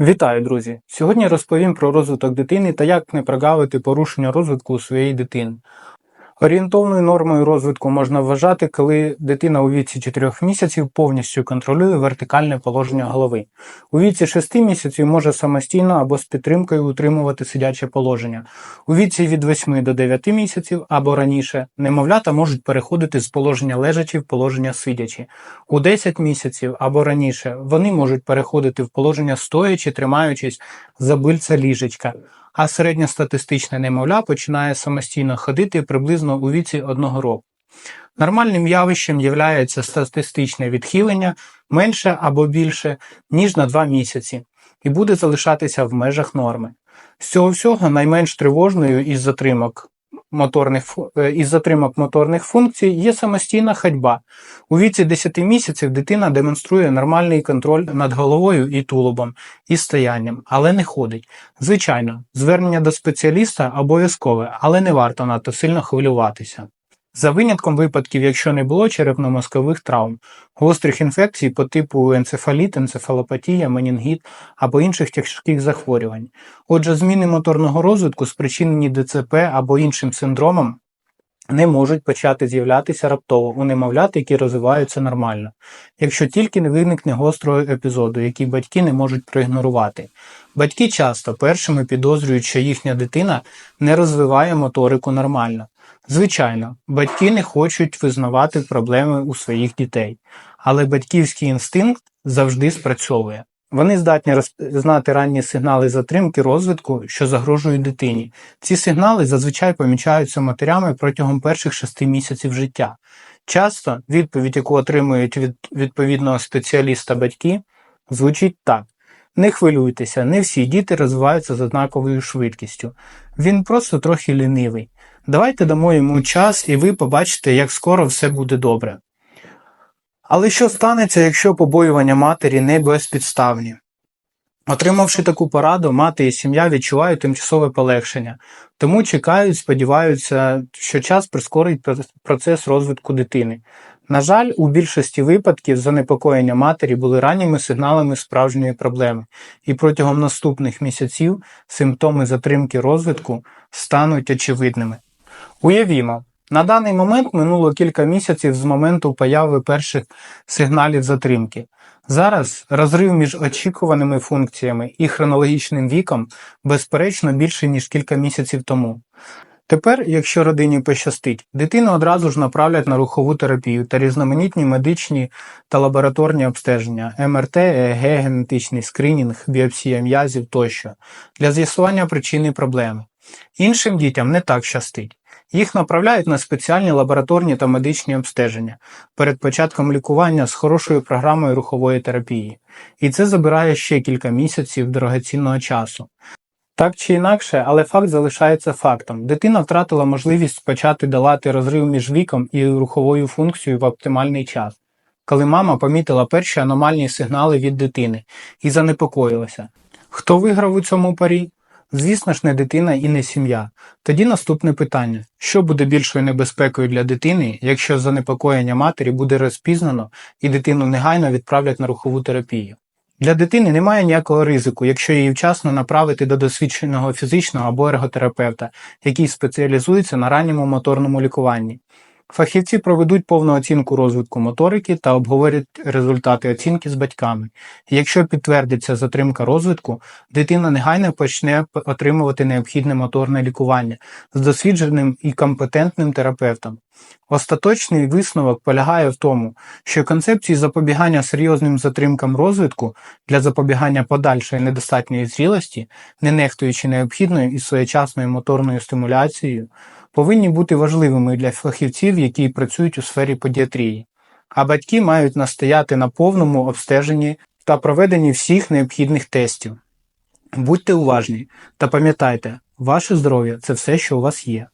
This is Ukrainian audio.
Вітаю, друзі! Сьогодні розповім про розвиток дитини та як не прогавити порушення розвитку у своєї дитини. Орієнтовною нормою розвитку можна вважати, коли дитина у віці 4 місяців повністю контролює вертикальне положення голови. У віці 6 місяців може самостійно або з підтримкою утримувати сидяче положення. У віці від 8 до 9 місяців або раніше немовлята можуть переходити з положення лежачі в положення сидячі. У 10 місяців або раніше вони можуть переходити в положення стоячи, тримаючись за бильця ліжечка, а середньостатистичне немовля починає самостійно ходити приблизно у віці одного року. Нормальним явищем є статистичне відхилення менше або більше, ніж на 2 місяці, і буде залишатися в межах норми. З цього всього найменш тривожною із затримок моторних, е, із затримок моторних функцій є самостійна ходьба. У віці 10 місяців дитина демонструє нормальний контроль над головою і тулубом і стоянням, але не ходить. Звичайно, звернення до спеціаліста обов'язкове, але не варто надто сильно хвилюватися. За винятком випадків, якщо не було черепно-мозкових травм, гострих інфекцій по типу енцефаліт, енцефалопатія, менінгіт або інших тяжких захворювань. Отже, зміни моторного розвитку, спричинені ДЦП або іншим синдромом, не можуть почати з'являтися раптово у немовлят, які розвиваються нормально, якщо тільки не виникне гострого епізоду, який батьки не можуть проігнорувати. Батьки часто першими підозрюють, що їхня дитина не розвиває моторику нормально. Звичайно, батьки не хочуть визнавати проблеми у своїх дітей, але батьківський інстинкт завжди спрацьовує. Вони здатні розпізнати ранні сигнали затримки розвитку, що загрожують дитині. Ці сигнали зазвичай помічаються матерями протягом перших шести місяців життя. Часто відповідь, яку отримують від відповідного спеціаліста батьки, звучить так: не хвилюйтеся, не всі діти розвиваються з однаковою швидкістю. Він просто трохи лінивий. Давайте дамо йому час, і ви побачите, як скоро все буде добре. Але що станеться, якщо побоювання матері не безпідставні? Отримавши таку пораду, мати і сім'я відчувають тимчасове полегшення, тому чекають, сподіваються, що час прискорить процес розвитку дитини. На жаль, у більшості випадків занепокоєння матері були ранніми сигналами справжньої проблеми, і протягом наступних місяців симптоми затримки розвитку стануть очевидними. Уявімо, на даний момент минуло кілька місяців з моменту появи перших сигналів затримки. Зараз розрив між очікуваними функціями і хронологічним віком безперечно більший, ніж кілька місяців тому. Тепер, якщо родині пощастить, дитину одразу ж направлять на рухову терапію та різноманітні медичні та лабораторні обстеження, МРТ, ЕЕГ, генетичний скринінг, біопсія м'язів тощо для з'ясування причини проблеми. Іншим дітям не так щастить. Їх направляють на спеціальні лабораторні та медичні обстеження перед початком лікування з хорошою програмою рухової терапії. І це забирає ще кілька місяців дорогоцінного часу. Так чи інакше, але факт залишається фактом. Дитина втратила можливість почати долати розрив між віком і руховою функцією в оптимальний час, коли мама помітила перші аномальні сигнали від дитини і занепокоїлася. Хто виграв у цьому парі? Звісно ж, не дитина і не сім'я. Тоді наступне питання: що буде більшою небезпекою для дитини, якщо занепокоєння матері буде розпізнано і дитину негайно відправлять на рухову терапію? Для дитини немає ніякого ризику, якщо її вчасно направити до досвідченого фізичного або ерготерапевта, який спеціалізується на ранньому моторному лікуванні. Фахівці проведуть повну оцінку розвитку моторики та обговорять результати оцінки з батьками. Якщо підтвердиться затримка розвитку, дитина негайно почне отримувати необхідне моторне лікування з досвідченим і компетентним терапевтом. Остаточний висновок полягає в тому, що концепції запобігання серйозним затримкам розвитку для запобігання подальшої недостатньої зрілості, не нехтуючи необхідною і своєчасною моторною стимуляцією, повинні бути важливими для фахівців, які працюють у сфері педіатрії. А батьки мають настояти на повному обстеженні та проведенні всіх необхідних тестів. Будьте уважні та пам'ятайте, ваше здоров'я це все, що у вас є.